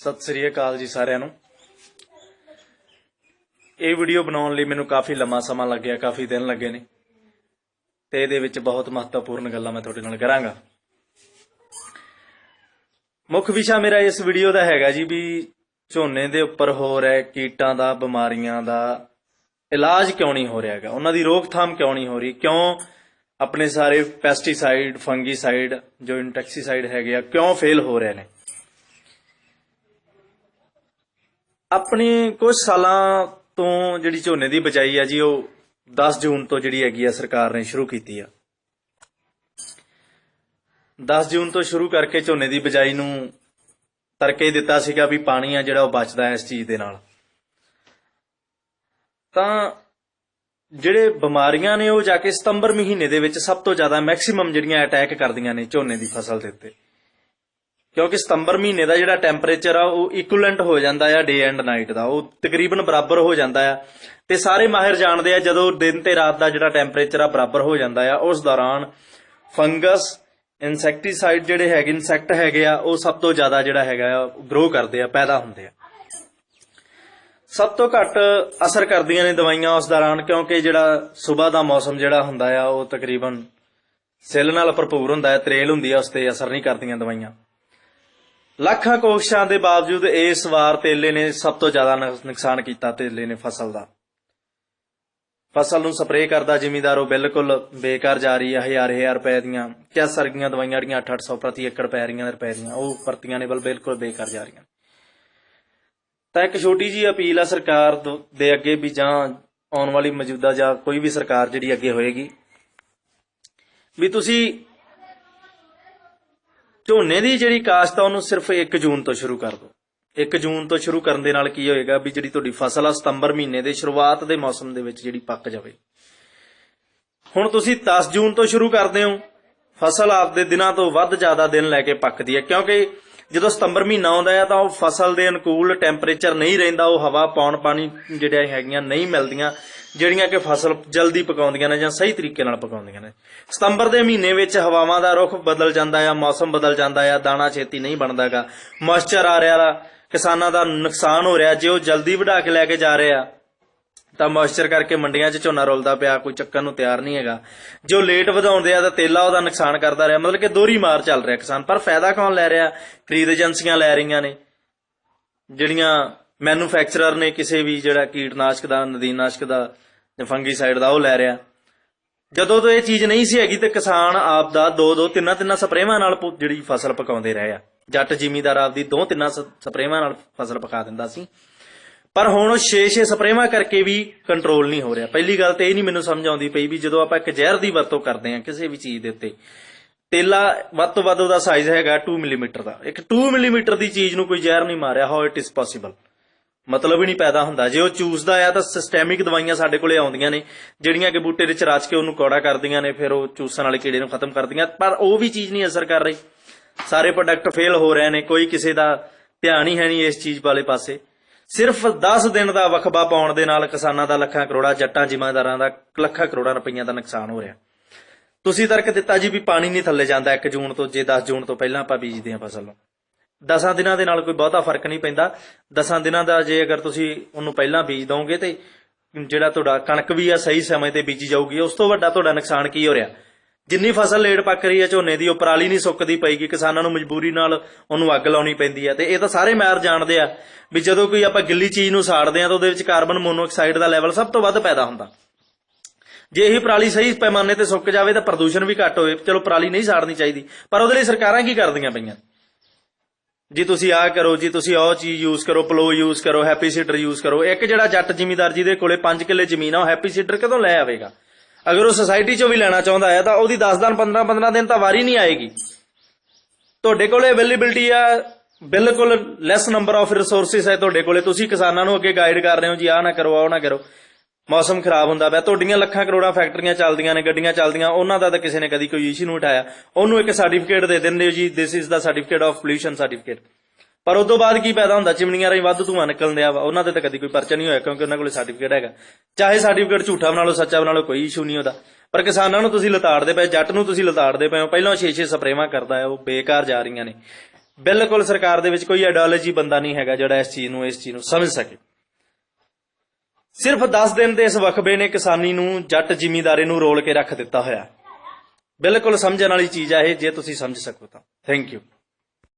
ਸਤਿ ਸ੍ਰੀ ਅਕਾਲ ਜੀ ਸਾਰਿਆਂ ਨੂੰ। ਇਹ ਵੀਡੀਓ ਬਣਾਉਣ ਲਈ ਮੈਨੂੰ ਕਾਫੀ ਲੰਮਾ ਸਮਾਂ ਲੱਗਿਆ, ਕਾਫੀ ਦਿਨ ਲੱਗੇ ਨੇ। ਤੇ ਇਹਦੇ ਵਿੱਚ ਬਹੁਤ ਮਹੱਤਵਪੂਰਨ ਗੱਲਾਂ ਮੈਂ ਤੁਹਾਡੇ ਨਾਲ ਕਰਾਂਗਾ। ਮੁੱਖ ਵਿਸ਼ਾ ਮੇਰਾ ਇਸ ਵੀਡੀਓ ਦਾ ਹੈਗਾ ਜੀ ਵੀ ਝੋਨੇ ਦੇ ਉੱਪਰ ਹੋ ਰਿਹਾ ਕੀਟਾਂ ਦਾ, ਬਿਮਾਰੀਆਂ ਦਾ ਇਲਾਜ ਕਿਉਂ ਨਹੀਂ ਹੋ ਰਿਹਾ ਹੈਗਾ? ਉਹਨਾਂ ਦੀ ਰੋਕਥਾਮ ਕਿਉਂ ਨਹੀਂ ਹੋ ਰਹੀ? ਕਿਉਂ ਆਪਣੇ ਸਾਰੇ ਪੈਸਟੀਸਾਈਡ ਫੰਗੀਸਾਈਡ ਜੋ ਇੰਟੈਕਸੀਸਾਈਡ ਹੈਗੇ ਆ, ਕਿਉਂ ਫੇਲ ਹੋ ਰਹੇ ਨੇ? ਆਪਣੇ ਕੁਝ ਸਾਲਾਂ ਤੋਂ ਜਿਹੜੀ ਝੋਨੇ ਦੀ ਬਜਾਈ ਆ ਜੀ, ਉਹ 10 ਜੂਨ ਤੋਂ ਜਿਹੜੀ ਹੈਗੀ ਆ ਸਰਕਾਰ ਨੇ ਸ਼ੁਰੂ ਕੀਤੀ ਆ। 10 ਜੂਨ ਤੋਂ ਸ਼ੁਰੂ ਕਰਕੇ ਝੋਨੇ ਦੀ ਬਜਾਈ ਨੂੰ ਤਰਕੇ ਦਿੱਤਾ ਸੀਗਾ ਵੀ ਪਾਣੀ ਆ ਜਿਹੜਾ ਉਹ ਬਚਦਾ ਹੈ ਇਸ ਚੀਜ਼ ਦੇ ਨਾਲ। ਤਾਂ ਜਿਹੜੇ ਬਿਮਾਰੀਆਂ ਨੇ ਉਹ ਜਾ ਕੇ ਸਤੰਬਰ ਮਹੀਨੇ ਦੇ ਵਿੱਚ ਸਭ ਤੋਂ ਜ਼ਿਆਦਾ ਮੈਕਸਿਮਮ ਜਿਹੜੀਆਂ ਅਟੈਕ ਕਰਦੀਆਂ ਨੇ ਝੋਨੇ ਦੀ ਫਸਲ ਦੇ ਉੱਤੇ। ਕਿਉਂਕਿ ਸਤੰਬਰ ਮਹੀਨੇ ਦਾ ਜਿਹੜਾ ਟੈਂਪਰੇਚਰ ਆ, ਉਹ ਇਕੁਇਵਲੈਂਟ ਹੋ ਜਾਂਦਾ ਆ ਡੇ ਐਂਡ ਨਾਈਟ ਦਾ। ਉਹ ਤਕਰੀਬਨ ਬਰਾਬਰ ਹੋ ਜਾਂਦਾ ਆ। ਤੇ ਸਾਰੇ ਮਾਹਿਰ ਜਾਣਦੇ ਆ, ਜਦੋਂ ਦਿਨ ਤੇ ਰਾਤ ਦਾ ਜਿਹੜਾ ਟੈਂਪਰੇਚਰ ਆ, ਬਰਾਬਰ ਹੋ ਜਾਂਦਾ ਆ। ਉਸ ਦੌਰਾਨ ਫੰਗਸ, ਇਨਸੈਕਟੀਸਾਈਡ ਜਿਹੜੇ ਹੈਗੇ, ਇਨਸੈਕਟ ਹੈਗੇ ਆ, ਉਹ ਸਭ ਤੋਂ ਜ਼ਿਆਦਾ ਜਿਹੜਾ ਹੈਗਾ ਆ ਗਰੋ ਕਰਦੇ ਆ, ਪੈਦਾ ਹੁੰਦੇ ਆ। ਸਭ ਤੋਂ ਘੱਟ ਅਸਰ ਕਰਦੀਆਂ ਨੇ ਦਵਾਈਆਂ ਉਸ ਦੌਰਾਨ, ਕਿਉਂਕਿ ਜਿਹੜਾ ਸਵੇਰ ਦਾ ਮੌਸਮ ਜਿਹੜਾ ਹੁੰਦਾ ਆ, ਉਹ ਤਕਰੀਬਨ ਸੈੱਲ ਨਾਲ ਭਰਪੂਰ ਹੁੰਦਾ ਹੈ ਤਰੇਲ ਹੁੰਦੀ ਆ, ਉਸ ਤੇ ਅਸਰ ਨਹੀਂ ਕਰਦੀਆਂ ਦਵਾਈਆਂ। ਲੱਖਾਂ ਕੋਸ਼ਿਸ਼ਾਂ ਦੇ ਬਾਵਜੂਦ ਇਸ ਵਾਰ ਤੇਲੇ ਨੇ ਸਭ ਤੋਂ ਜ਼ਿਆਦਾ ਨੁਕਸਾਨ ਕੀਤਾ ਤੇਲੇ ਨੇ ਫਸਲ ਦਾ। ਫਸਲ ਨੂੰ ਸਪਰੇਅ ਕਰਦਾ ਜ਼ਿਮੀਂਦਾਰ, ਉਹ ਬਿਲਕੁਲ ਬੇਕਾਰ ਜਾ ਰਹੀ ਹੈ। ਹਜ਼ਾਰ ਹਜ਼ਾਰ ਰੁਪਏ ਦੀਆਂ ਕੈਂਸਰ ਸਰਗੀਆਂ ਦਵਾਈਆਂ ਜਿਹੜੀਆਂ 800 ਪ੍ਰਤੀ ਏਕੜ ਪੈ ਰਹੀਆਂ ਰੁਪਏ ਦੀਆਂ। ਉਹ ਪਰਤੀਆਂ ਨੇ ਬਲ ਬਿਲਕੁਲ ਬੇਕਾਰ ਜਾ ਰਹੀਆਂ। ਤਾਂ ਇੱਕ ਛੋਟੀ ਜੀ ਅਪੀਲ ਆ ਸਰਕਾਰ ਦੇ ਅੱਗੇ ਵੀ ਜਾਂ ਆਉਣ ਵਾਲੀ ਮੌਜੂਦਾ ਜਾਂ ਕੋਈ ਵੀ ਸਰਕਾਰ ਜਿਹੜੀ ਅੱਗੇ ਹੋਏਗੀ। ਵੀ ਤੁਸੀਂ ਝੋਨੇ ਦੀ ਜਿਹੜੀ ਕਾਸ਼ਤ ਆ, ਉਹਨੂੰ ਸਿਰਫ 1 ਜੂਨ ਤੋਂ ਸ਼ੁਰੂ ਕਰ ਦਿਓ। 1 ਜੂਨ ਤੋਂ ਸ਼ੁਰੂ ਕਰਨ ਦੇ ਨਾਲ ਕੀ ਹੋਏਗਾ ਵੀ ਜਿਹੜੀ ਤੁਹਾਡੀ ਫਸਲ ਆ, ਸਤੰਬਰ ਮਹੀਨੇ ਦੇ ਸ਼ੁਰੂਆਤ ਦੇ ਮੌਸਮ ਦੇ ਵਿੱਚ ਜਿਹੜੀ ਪੱਕ ਜਾਵੇ। ਹੁਣ ਤੁਸੀਂ 10 ਜੂਨ ਤੋਂ ਸ਼ੁਰੂ ਕਰਦੇ ਹੋ। ਫਸਲ ਆਪਦੇ ਦਿਨਾਂ ਤੋਂ ਵੱਧ ਜ਼ਿਆਦਾ ਦਿਨ ਲੈ ਕੇ ਪੱਕਦੀ ਹੈ, ਕਿਉਂਕਿ ਜਦੋਂ ਸਤੰਬਰ ਮਹੀਨਾ ਆਉਂਦਾ ਹੈ ਤਾਂ ਉਹ ਫਸਲ ਦੇ ਅਨੁਕੂਲ ਟੈਂਪਰੇਚਰ ਨਹੀਂ ਰਹਿੰਦਾ, ਉਹ ਹਵਾ ਪੌਣ ਪਾਣੀ ਜਿਹੜੀਆਂ ਹੈਗੀਆਂ ਨਹੀਂ ਮਿਲਦੀਆਂ, ਜਿਹੜੀਆਂ ਕਿ ਫਸਲ ਜਲਦੀ ਪਕਾਉਂਦੀਆਂ ਨੇ ਜਾਂ ਸਹੀ ਤਰੀਕੇ ਨਾਲ ਪਕਾਉਂਦੀਆਂ ਨੇ। ਸਤੰਬਰ ਦੇ ਮਹੀਨੇ ਵਿੱਚ ਹਵਾਵਾਂ ਦਾ ਰੁਖ ਬਦਲ ਜਾਂਦਾ ਆ, ਮੌਸਮ ਬਦਲ ਜਾਂਦਾ ਆ, ਦਾਣਾ ਛੇਤੀ ਨਹੀਂ ਬਣਦਾਗਾ। ਮੋਇਸਚਰ ਆ ਰਿਹਾ ਵਾ ਕਿਸਾਨਾਂ ਦਾ ਨੁਕਸਾਨ ਹੋ ਰਿਹਾ, ਜੇ ਉਹ ਜਲਦੀ ਵਢਾ ਕੇ ਲੈ ਕੇ ਜਾ ਰਹੇ ਆ ਤਾਂ ਮੋਇਸਚਰ ਕਰਕੇ ਮੰਡੀਆਂ 'ਚ ਝੋਨਾ ਰੁਲਦਾ ਪਿਆ, ਕੋਈ ਚੱਕਣ ਨੂੰ ਤਿਆਰ ਨਹੀਂ ਹੈਗਾ। ਜੋ ਲੇਟ ਵਧਾਉਂਦੇ ਆ ਤਾਂ ਤੇਲਾ ਉਹਦਾ ਨੁਕਸਾਨ ਕਰਦਾ ਰਿਹਾ, ਮਤਲਬ ਕਿ ਦੋਹਰੀ ਮਾਰ ਚੱਲ ਰਿਹਾ ਕਿਸਾਨ। ਪਰ ਫਾਇਦਾ ਕੌਣ ਲੈ ਰਿਹਾ? ਖਰੀਦ ਏਜੰਸੀਆਂ ਲੈ ਰਹੀਆਂ ਨੇ। ਜਿਹੜੀਆਂ ਮੈਨੂਫੈਕਚਰਰ ਨੇ ਕਿਸੇ ਵੀ ਜਿਹੜਾ ਕੀਟਨਾਸ਼ਕ ਦਾ, ਨਦੀਨਾਸ਼ਕ ਦਾ, ਜਾਂ ਫੰਗੀਸਾਈਡ ਦਾ, ਉਹ ਲੈ ਰਿਹਾ। ਜਦੋਂ ਤੋਂ ਇਹ ਚੀਜ਼ ਨਹੀਂ ਸੀ ਹੈਗੀ ਤੇ ਕਿਸਾਨ ਆਪ ਦਾ ਦੋ ਦੋ ਤਿੰਨਾਂ ਤਿੰਨਾਂ ਸਪਰੇਵਾਂ ਨਾਲ ਜਿਹੜੀ ਫਸਲ ਪਕਾਉਂਦੇ ਰਹੇ ਆ। ਜੱਟ ਜਿਮੀਦਾਰ ਆਪ ਦੀ ਦੋ ਤਿੰਨਾਂ ਸਪਰੇਵਾਂ ਨਾਲ ਫਸਲ ਪਕਾ ਦਿੰਦਾ ਸੀ। ਪਰ ਹੁਣ 6-6 ਸਪਰੇਵਾਂ ਕਰਕੇ ਵੀ ਕੰਟਰੋਲ ਨਹੀਂ ਹੋ ਰਿਹਾ। ਪਹਿਲੀ ਗੱਲ ਤੇ ਇਹ ਨਹੀਂ ਮੈਨੂੰ ਸਮਝ ਆਉਂਦੀ ਪਈ ਵੀ ਜਦੋਂ ਆਪਾਂ ਇੱਕ ਜ਼ਹਿਰ ਦੀ ਵਰਤੋਂ ਕਰਦੇ ਹਾਂ ਕਿਸੇ ਵੀ ਚੀਜ਼ ਦੇ ਉੱਤੇ, ਤੇਲਾ ਵੱਧ ਤੋਂ ਵੱਧ ਉਹਦਾ ਸਾਈਜ਼ ਹੈਗਾ 2 ਮਿਲੀਮੀਟਰ ਦਾ। ਇੱਕ 2 ਮਿਲੀਮੀਟਰ ਦੀ ਚੀਜ਼ ਨੂੰ ਕੋਈ ਜ਼ਹਿਰ ਨਹੀਂ ਮਾਰਿਆ ਹਾਊ ਇਟ ਇਜ਼ ਪੋਸੀਬਲ ਮਤਲਬ ਹੀ ਨਹੀਂ ਪੈਦਾ ਹੁੰਦਾ। ਜੇ ਉਹ ਚੂਸਦਾ ਆ ਤਾਂ ਸਿਸਟੈਮਿਕ ਦਵਾਈਆਂ ਸਾਡੇ ਕੋਲੇ ਆਉਂਦੀਆਂ ਨੇ, ਜਿਹੜੀਆਂ ਕਿ ਬੂਟੇ ਦੇ ਵਿੱਚ ਰਚ ਕੇ ਉਹਨੂੰ ਕੌੜਾ ਕਰਦੀਆਂ ਨੇ, ਫਿਰ ਉਹ ਚੂਸਣ ਵਾਲੇ ਕੀੜੇ ਨੂੰ ਖਤਮ ਕਰਦੀਆਂ। ਪਰ ਉਹ ਵੀ ਚੀਜ਼ ਨਹੀਂ ਅਸਰ ਕਰ ਰਹੀ। ਸਾਰੇ ਪ੍ਰੋਡਕਟ ਫੇਲ ਹੋ ਰਹੇ ਨੇ, ਕੋਈ ਕਿਸੇ ਦਾ ਧਿਆਨ ਹੀ ਹੈ ਨਹੀਂ ਇਸ ਚੀਜ਼ ਵਾਲੇ ਪਾਸੇ। ਸਿਰਫ 10 ਦਿਨ ਦਾ ਵਕਬਾ ਪਾਉਣ ਦੇ ਨਾਲ ਕਿਸਾਨਾਂ ਦਾ ਲੱਖਾਂ ਕਰੋੜਾਂ, ਜੱਟਾਂ ਜ਼ਿਮੀਂਦਾਰਾਂ ਦਾ ਲੱਖਾਂ ਕਰੋੜਾਂ ਰੁਪਈਆ ਦਾ ਨੁਕਸਾਨ ਹੋ ਰਿਹਾ। ਤੁਸੀਂ ਤਰਕ ਦਿੱਤਾ ਜੀ ਵੀ ਪਾਣੀ ਨਹੀਂ ਥੱਲੇ ਜਾਂਦਾ 1 ਜੂਨ ਤੋਂ, ਜੇ 10 ਜੂਨ ਤੋਂ ਪਹਿਲਾਂ ਆਪਾਂ ਬੀਜਦੇ ਹਾਂ ਫਸਲ ਨੂੰ। 10 ਦਿਨਾਂ ਦੇ ਨਾਲ ਕੋਈ ਬਹੁਤਾ ਫ਼ਰਕ ਨਹੀਂ ਪੈਂਦਾ। 10 ਦਿਨਾਂ ਦਾ ਜੇ ਅਗਰ ਤੁਸੀਂ ਉਹਨੂੰ ਪਹਿਲਾਂ ਬੀਜ ਦੋਗੇ ਤੇ ਜਿਹੜਾ ਤੁਹਾਡਾ ਕਣਕ ਵੀ ਆ ਸਹੀ ਸਮੇਂ ਤੇ ਬੀਜੀ ਜਾਊਗੀ, ਉਸ ਤੋਂ ਵੱਡਾ ਤੁਹਾਡਾ ਨੁਕਸਾਨ ਕੀ ਹੋ ਰਿਹਾ? ਜਿੰਨੀ ਫਸਲ ਲੇਟ ਪੱਕ ਰਹੀ ਹੈ, ਝੋਨੇ ਦੀ, ਉਹ ਪਰਾਲੀ ਨਹੀਂ ਸੁੱਕਦੀ ਪਈਗੀ, ਕਿਸਾਨਾਂ ਨੂੰ ਮਜਬੂਰੀ ਨਾਲ ਉਹਨੂੰ ਅੱਗ ਲਾਉਣੀ ਪੈਂਦੀ ਹੈ। ਤੇ ਇਹ ਤਾਂ ਸਾਰੇ ਮੈਰ ਜਾਣਦੇ ਆ ਵੀ ਜਦੋਂ ਕੋਈ ਆਪਾਂ ਗਿੱਲੀ ਚੀਜ਼ ਨੂੰ ਸਾੜਦੇ ਆ, ਤਾਂ ਉਹਦੇ ਵਿੱਚ ਕਾਰਬਨ ਮੋਨੋਆਕਸਾਈਡ ਦਾ ਲੈਵਲ ਸਭ ਤੋਂ ਵੱਧ ਪੈਦਾ ਹੁੰਦਾ। ਜੇ ਇਹ ਪਰਾਲੀ ਸਹੀ ਪੈਮਾਨੇ ਤੇ ਸੁੱਕ ਜਾਵੇ, ਤਾਂ ਪ੍ਰਦੂਸ਼ਣ ਵੀ ਘੱਟ ਹੋਵੇ। ਚਲੋ, ਪਰਾਲੀ ਨਹੀਂ ਸਾੜਨੀ ਚਾਹੀਦੀ, ਪਰ ਉਹਦੇ ਲਈ ਸਰਕਾਰਾਂ ਕੀ ਕਰਦੀਆਂ ਪਈਆਂ? ਜੀ ਤੁਸੀਂ ਆਹ ਕਰੋ, ਜੀ ਤੁਸੀਂ ਉਹ ਚੀਜ਼ ਯੂਜ਼ ਕਰੋ ਪਲੋ ਯੂਜ਼ ਕਰੋ ਹੈਪੀ ਸੀਡਰ ਯੂਜ਼ ਕਰੋ। ਇੱਕ ਜਿਹੜਾ ਜੱਟ ਜ਼ਿਮੀਂਦਾਰ ਦੇ ਕੋਲੇ 5 ਕਿੱਲੇ ਜ਼ਮੀਨ ਆ, ਉਹ ਹੈਪੀ ਸੀਡਰ ਕਦੋਂ ਲੈ ਆਵੇਗਾ? ਅਗਰ ਉਹ ਸੁਸਾਇਟੀ ਚੋਂ ਵੀ ਲੈਣਾ ਚਾਹੁੰਦਾ ਹੈ ਤਾਂ ਉਹਦੀ 10 ਦਿਨ 15 15 ਦਿਨ ਤਾਂ ਵਾਰੀ ਨਹੀਂ ਆਏਗੀ। ਤੁਹਾਡੇ ਕੋਲੇ ਅਵੇਲੇਬਿਲਟੀ ਆ, ਬਿਲਕੁਲ ਲੈਸ ਨੰਬਰ ਆਫ ਰਿਸੋਰਸਿਸ ਹੈ ਤੁਹਾਡੇ ਕੋਲੇ। ਤੁਸੀਂ ਕਿਸਾਨਾਂ ਨੂੰ ਅੱਗੇ ਗਾਈਡ ਕਰ ਰਹੇ ਹੋ, ਜੀ ਆਹ ਨਾ ਕਰੋ, ਆਹ ਨਾ ਕਰੋ। ਮੌਸਮ ਖਰਾਬ ਹੁੰਦਾ ਪਿਆ। ਤੁਹਾਡੀਆਂ ਲੱਖਾਂ ਕਰੋੜਾਂ ਫੈਕਟਰੀਆਂ ਚੱਲਦੀਆਂ ਨੇ, ਗੱਡੀਆਂ ਚੱਲਦੀਆਂ, ਉਹਨਾਂ ਦਾ ਤਾਂ ਕਿਸੇ ਨੇ ਕਦੀ ਕੋਈ ਇਸ਼ੂ ਨਹੀਂ ਉਠਾਇਆ। ਉਹਨੂੰ ਇੱਕ ਸਰਟੀਫਿਕੇਟ ਦੇ ਦਿੰਦੇ ਹੋ ਜੀ this is the certificate of pollution certificate ਪਰ ਉਸ ਤੋਂ ਬਾਅਦ ਕੀ ਪੈਦਾ ਹੁੰਦਾ? ਚਿਮਨੀਆਂ ਰਾਹੀਂ ਵੱਧ ਧੂਆਂ ਨਿਕਲਦੇ ਆ ਉਹਨਾਂ ਤੇ ਤਾਂ ਕਦੀ ਕੋਈ ਪਰਚਾ ਨਹੀਂ ਹੋਇਆ ਕਿਉਂਕਿ ਉਹਨਾਂ ਕੋਲੇ ਸਰਟੀਫਿਕੇਟ ਹੈਗਾ। ਚਾਹੇ ਸਰਟੀਫਿਕੇਟ ਝੂਠਾ ਬਣਾ ਲਓ, ਸੱਚਾ ਬਣਾ ਲਓ, ਕੋਈ ਇਸ਼ੂ ਨਹੀਂ ਉਹਦਾ। ਪਰ ਕਿਸਾਨਾਂ ਨੂੰ ਤੁਸੀਂ ਲਤਾੜਦੇ ਪਏ, ਜੱਟ ਨੂੰ ਤੁਸੀਂ ਲਤਾੜਦੇ ਪਏ ਹੋ। ਪਹਿਲਾਂ 6-6 ਸਪਰੇਵਾਂ ਕਰਦਾ ਉਹ ਬੇਕਾਰ ਜਾ ਰਹੀਆਂ ਨੇ। ਬਿਲਕੁਲ ਸਰਕਾਰ ਦੇ ਵਿੱਚ ਕੋਈ ਆਈਡੀਓਲੋਜੀ ਬੰਦਾ ਨਹੀਂ ਹੈਗਾ ਜਿਹੜਾ ਇਸ ਚੀਜ਼ ਨੂੰ, ਇਸ ਚੀਜ਼ ਨੂੰ ਸਮਝ ਸਕੇ। ਸਿਰਫ 10 ਦਿਨ ਦੇ ਇਸ ਵਕਬੇ ਨੇ ਕਿਸਾਨੀ ਨੂੰ, ਜੱਟ ਜ਼ਿਮੀਦਾਰੇ ਨੂੰ ਰੋਲ ਕੇ ਰੱਖ ਦਿੱਤਾ ਹੋਇਆ। ਬਿਲਕੁਲ ਸਮਝਣ ਵਾਲੀ ਚੀਜ਼ ਆ ਇਹ, ਜੇ ਤੁਸੀਂ ਸਮਝ ਸਕੋ ਤਾਂ। Thank you